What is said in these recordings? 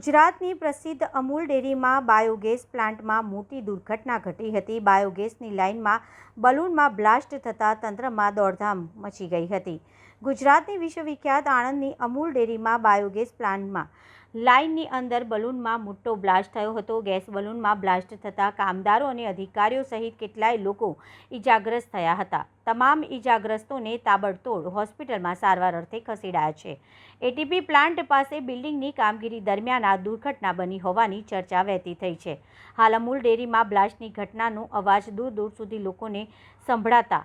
ગુજરાતની પ્રસિદ્ધ અમૂલ ડેરીમાં બાયોગેસ પ્લાન્ટમાં મોટી દુર્ઘટના ઘટી હતી. બાયોગેસની લાઇનમાં બલૂનમાં બ્લાસ્ટ થતાં તંત્રમાં દોડધામ મચી ગઈ હતી. ગુજરાતની વિશ્વવિખ્યાત આણંદની અમૂલ ડેરીમાં બાયોગેસ પ્લાન્ટમાં લાઇનની અંદર બલૂનમાં મોટો બ્લાસ્ટ થયો હતો. ગેસ બલૂનમાં બ્લાસ્ટ થતાં કામદારો અને અધિકારીઓ સહિત કેટલાય લોકો ઈજાગ્રસ્ત થયા હતા. તમામ ઇજાગ્રસ્તોને તાબડતોડ હોસ્પિટલમાં સારવાર અર્થે ખસેડાયા છે. એટીપી પ્લાન્ટ પાસે બિલ્ડિંગની કામગીરી દરમિયાન આ દુર્ઘટના બની હોવાની ચર્ચા વહેતી થઈ છે. હાલ અમૂલ ડેરીમાં બ્લાસ્ટની ઘટનાનો અવાજ દૂર દૂર સુધી લોકોને સંભળાતા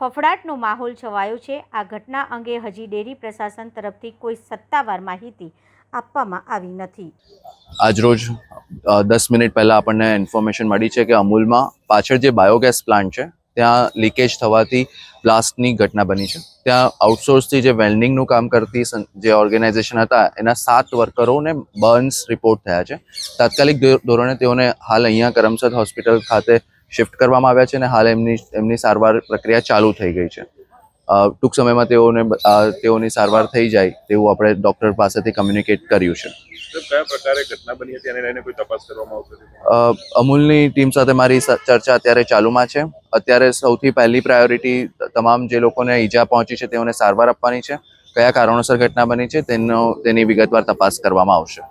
ફફડાટનો માહોલ છવાયો છે. આ ઘટના અંગે હજી ડેરી પ્રશાસન તરફથી કોઈ સત્તાવાર માહિતી આપવામાં આવી નથી. આજરોજ દસ મિનિટ પહેલાં આપણને ઇન્ફોર્મેશન મળી છે કે અમૂલમાં પાછળ જે બાયોગેસ પ્લાન્ટ છે, ત્યાં લીકેજ થવાથી બ્લાસ્ટની ઘટના બની છે. ત્યાં આઉટસોર્સથી જે વેલ્ડિંગનું કામ કરતી જે ઓર્ગેનાઇઝેશન હતા, એના સાત વર્કરોને બર્ન્સ રિપોર્ટ થયા છે. તાત્કાલિક ધોરણે તેઓને હાલ અહીંયા કરમસદ હોસ્પિટલ ખાતે શિફ્ટ કરવામાં આવ્યા છે અને હાલ એમની એમની સારવાર પ્રક્રિયા ચાલુ થઈ ગઈ છે. ટૂંક સમયમાં તેઓને તેઓની સારવાર થઈ જાય તેવું આપણે ડૉક્ટર પાસેથી કમ્યુનિકેટ કર્યું છે. અમૂલની ટીમ સાથે મારી ચર્ચા અત્યારે ચાલુમાં છે. અત્યારે સૌથી પહેલી પ્રાયોરિટી તમામ જે લોકોને ઈજા પહોંચી છે તેઓને સારવાર આપવાની છે. કયા કારણોસર ઘટના બની છે તેનો તેની વિગતવાર તપાસ કરવામાં આવશે.